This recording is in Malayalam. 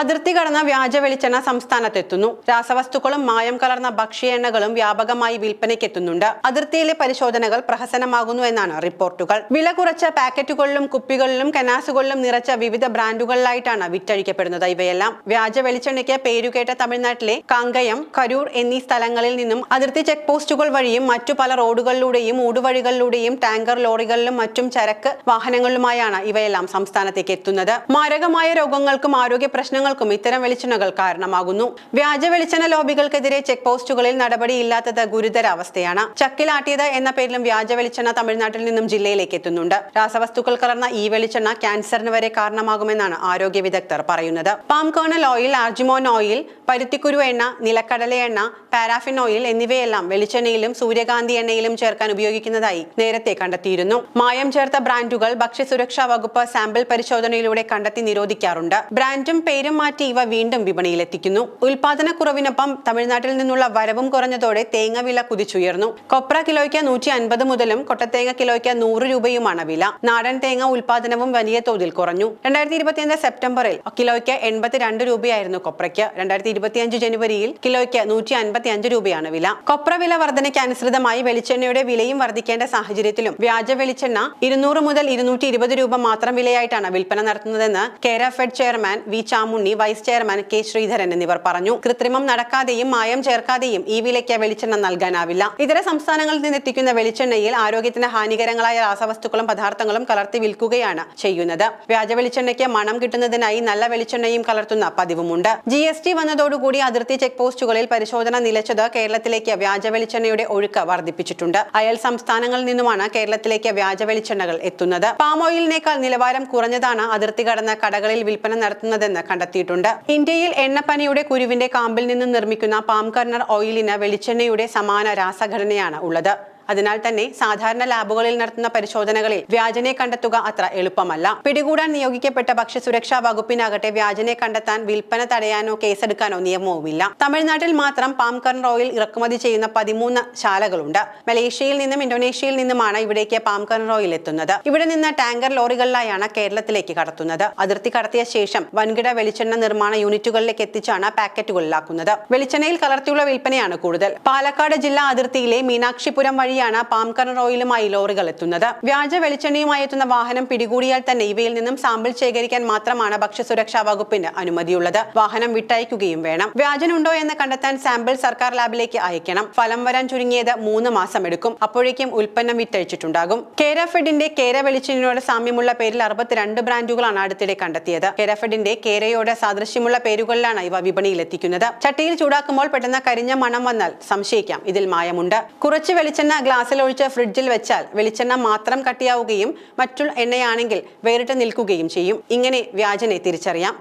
അതിർത്തി കടന്ന വ്യാജ വെളിച്ചെണ്ണ സംസ്ഥാനത്തെത്തുന്നു. രാസവസ്തുക്കളും മായം കലർന്ന ഭക്ഷ്യ എണ്ണകളും വ്യാപകമായി വിൽപ്പനയ്ക്കെത്തുന്നുണ്ട്. അതിർത്തിയിലെ പരിശോധനകൾ പ്രഹസനമാകുന്നു എന്നാണ് റിപ്പോർട്ടുകൾ. വില കുറച്ച പാക്കറ്റുകളിലും കുപ്പികളിലും കനാസുകളിലും നിറച്ച വിവിധ ബ്രാൻഡുകളിലായിട്ടാണ് വിറ്റഴിക്കപ്പെടുന്നത് ഇവയെല്ലാം. വ്യാജ വെളിച്ചെണ്ണയ്ക്ക് പേരുകേട്ട തമിഴ്നാട്ടിലെ കാങ്കയം കരൂർ എന്നീ സ്ഥലങ്ങളിൽ നിന്നും അതിർത്തി ചെക്ക് പോസ്റ്റുകൾ വഴിയും മറ്റു പല റോഡുകളിലൂടെയും ഊടുവഴികളിലൂടെയും ടാങ്കർ ലോറികളിലും മറ്റും ചരക്ക് വാഹനങ്ങളിലുമായാണ് ഇവയെല്ലാം സംസ്ഥാനത്തേക്ക് എത്തുന്നത്. മാരകമായ രോഗങ്ങൾക്കും ആരോഗ്യ പ്രശ്നങ്ങൾക്കും ഇത്തരം വെളിച്ചെണ്ണകൾ കാരണമാകുന്നു. വ്യാജ വെളിച്ചെണ്ണ ലോബികൾക്കെതിരെ ചെക്ക് പോസ്റ്റുകളിൽ നടപടിയില്ലാത്തത് ഗുരുതര അവസ്ഥയാണ് ചക്കിലാട്ടിയത് എന്ന പേരിലും വ്യാജ വെളിച്ചെണ്ണ തമിഴ്നാട്ടിൽ നിന്നും ജില്ലയിലേക്ക് എത്തുന്നുണ്ട്. രാസവസ്തുക്കൾ കലർന്ന ഈ വെളിച്ചെണ്ണ ക്യാൻസറിന് വരെ കാരണമാകുമെന്നാണ് ആരോഗ്യ വിദഗ്ധർ പറയുന്നത്. Palm kernel oil argemone oil പരുത്തിക്കുരു എണ്ണ നിലക്കടല എണ്ണ പാരാഫിൻ ഓയിൽ എന്നിവയെല്ലാം വെളിച്ചെണ്ണയിലും സൂര്യകാന്തി എണ്ണയിലും ചേർക്കാൻ ഉപയോഗിക്കുന്നതായി നേരത്തെ കണ്ടെത്തിയിരുന്നു. മായം ചേർത്ത ബ്രാൻഡുകൾ ഭക്ഷ്യസുരക്ഷാ വകുപ്പ് സാമ്പിൾ പരിശോധനയിലൂടെ കണ്ടെത്തി നിരോധിക്കാറുണ്ട്. ബ്രാൻഡും പേരും മാറ്റി ഇവ വീണ്ടും വിപണിയിലെത്തിക്കുന്നു. ഉൽപാദനക്കുറവിനൊപ്പം തമിഴ്നാട്ടിൽ നിന്നുള്ള വരവും കുറഞ്ഞതോടെ തേങ്ങ വില കുതിച്ചുയർന്നു. കൊപ്ര കിലോയ്ക്ക് നൂറ്റി അൻപത് മുതലും കൊട്ടത്തേങ്ങ കിലോയ്ക്ക് നൂറ് രൂപയുമാണ് വില. നാടൻ തേങ്ങ ഉൽപാദനവും വലിയ തോതിൽ കുറഞ്ഞു. രണ്ടായിരത്തി ഇരുപത്തിയഞ്ച് സെപ്റ്റംബറിൽ കിലോയ്ക്ക് എൺപത്തിരണ്ട് രൂപയായിരുന്നു കൊപ്രയ്ക്ക്. രണ്ടായിരത്തി ഇരുപത്തിയഞ്ച് ജനുവരിയിൽ കിലോയ്ക്ക് നൂറ്റി അൻപത്തി അഞ്ച് രൂപയാണ് വില. കൊപ്ര വില വർധനയ്ക്ക് അനുസൃതമായി വെളിച്ചെണ്ണയുടെ വിലയും വർദ്ധിക്കേണ്ട സാഹചര്യത്തിലും വ്യാജ വെളിച്ചെണ്ണ ഇരുന്നൂറ് മുതൽ ഇരുന്നൂറ്റി രൂപ മാത്രം വിലയായിട്ടാണ് വിൽപ്പന നടത്തുന്നതെന്ന് Kerafed chairman V Chamunni vice chairman K Sreedharan എന്നിവർ പറഞ്ഞു. കൃത്രിമം നടക്കാതെയും മായം ചേർക്കാതെയും ഈ വിലയ്ക്ക് വെളിച്ചെണ്ണ നൽകാനാവില്ല. ഇതര സംസ്ഥാനങ്ങളിൽ നിന്നെത്തിക്കുന്ന വെളിച്ചെണ്ണയിൽ ആരോഗ്യത്തിന് ഹാനികരങ്ങളായ രാസവസ്തുക്കളും പദാർത്ഥങ്ങളും കലർത്തി വിൽക്കുകയാണ് ചെയ്യുന്നത്. വ്യാജ വെളിച്ചെണ്ണയ്ക്ക് മണം കിട്ടുന്നതിനായി നല്ല വെളിച്ചെണ്ണയും കലർത്തുന്ന പതിവുമുണ്ട്. ജി എസ് ടി വന്നതോടുകൂടി അതിർത്തി ചെക്ക് പോസ്റ്റുകളിൽ പരിശോധന നിലച്ചത് കേരളത്തിലേക്ക് വ്യാജ വെളിച്ചെണ്ണയുടെ ഒഴുക്ക് വർദ്ധിപ്പിച്ചിട്ടുണ്ട്. അയൽ സംസ്ഥാനങ്ങളിൽ നിന്നുമാണ് കേരളത്തിലേക്ക് വ്യാജ വെളിച്ചെണ്ണകൾ എത്തുന്നത്. പാമോയിലിനേക്കാൾ നിലവാരം കുറഞ്ഞതാണ് അതിർത്തി കടന്ന കടകളിൽ വിൽപ്പന നടത്തുന്നതെന്ന് കണ്ടെത്തിയിട്ടുണ്ട് ഇന്ത്യയിൽ എണ്ണപ്പനയുടെ കുരുവിന്റെ കാമ്പിൽ നിന്ന് നിർമ്മിക്കുന്ന പാം കർണർ ഓയിലിന് വെളിച്ചെണ്ണയുടെ സമാന രാസഘടനയാണ് ഉള്ളത്. അതിനാൽ തന്നെ സാധാരണ ലാബുകളിൽ നടത്തുന്ന പരിശോധനകളിൽ വ്യാജനെ കണ്ടെത്തുക അത്ര എളുപ്പമല്ല. പിടികൂടാൻ നിയോഗിക്കപ്പെട്ട ഭക്ഷ്യസുരക്ഷാ വകുപ്പിനാകട്ടെ വ്യാജനെ കണ്ടെത്താൻ വിൽപ്പന തടയാനോ കേസെടുക്കാനോ നിയമവുമില്ല. തമിഴ്നാട്ടിൽ മാത്രം പാം കർണർ ഓയിൽ ഇറക്കുമതി ചെയ്യുന്ന പതിമൂന്ന് ശാലകളുണ്ട്. മലേഷ്യയിൽ നിന്നും ഇന്തോനേഷ്യയിൽ നിന്നുമാണ് ഇവിടേക്ക് പാം കർണർ ഓയിൽ എത്തുന്നത്. ഇവിടെ നിന്ന് ടാങ്കർ ലോറികളിലായാണ് കേരളത്തിലേക്ക് കടത്തുന്നത്. അതിർത്തി കടത്തിയ ശേഷം വൻകിട വെളിച്ചെണ്ണ നിർമ്മാണ യൂണിറ്റുകളിലേക്ക് എത്തിച്ചാണ് പാക്കറ്റുകളിലാക്കുന്നത്. വെളിച്ചെണ്ണയിൽ കലർത്തിയുള്ള വിൽപ്പനയാണ് കൂടുതൽ. പാലക്കാട് ജില്ലാ അതിർത്തിയിലെ മീനാക്ഷിപുരം വഴിയാണ് പാം കർണർ ഓയിലുമായി ലോറികൾ എത്തുന്നത്. വ്യാജ വെളിച്ചെണ്ണയുമായി എത്തുന്ന വാഹനം പിടികൂടിയാൽ തന്നെ ഇവയിൽ നിന്നും സാമ്പിൾ ശേഖരിക്കാൻ മാത്രമാണ് ഭക്ഷ്യസുരക്ഷാ വകുപ്പിന് അനുമതിയുള്ളത്. വാഹനം വിട്ടയക്കുകയും വേണം. വ്യാജനുണ്ടോ എന്ന് കണ്ടെത്താൻ സാമ്പിൾ സർക്കാർ ലാബിലേക്ക് അയക്കണം. ഫലം വരാൻ ചുരുങ്ങിയത് മൂന്ന് മാസം എടുക്കും. അപ്പോഴേക്കും ഉൽപ്പന്നം വിറ്റഴിച്ചിട്ടുണ്ടാകും. കേരഫെഡിന്റെ കേര വെളിച്ചെണ്ണയോട് സാമ്യമുള്ള പേരിൽ അറുപത്തിരണ്ട് ബ്രാൻഡുകളാണ് അടുത്തിടെ കണ്ടെത്തിയത്. കേരഫെഡിന്റെ കേരയോട് സാദൃശ്യമുള്ള പേരുകളിലാണ് ഇവ വിപണിയിൽ എത്തിക്കുന്നത്. ചട്ടിയിൽ ചൂടാക്കുമ്പോൾ പെട്ടെന്ന് കരിഞ്ഞ മണം വന്നാൽ സംശയിക്കാം. ഇതിൽ മായമുണ്ട്. കുറച്ച് വെളിച്ചെണ്ണ ഗ്ലാസ്സിൽ ഒഴിച്ച് ഫ്രിഡ്ജിൽ വെച്ചാൽ വെളിച്ചെണ്ണ മാത്രം കട്ടിയാവുകയും മറ്റുള്ള എണ്ണയാണെങ്കിൽ വേറിട്ട് നിൽക്കുകയും ചെയ്യും. ഇങ്ങനെ വ്യാജനെ തിരിച്ചറിയാം.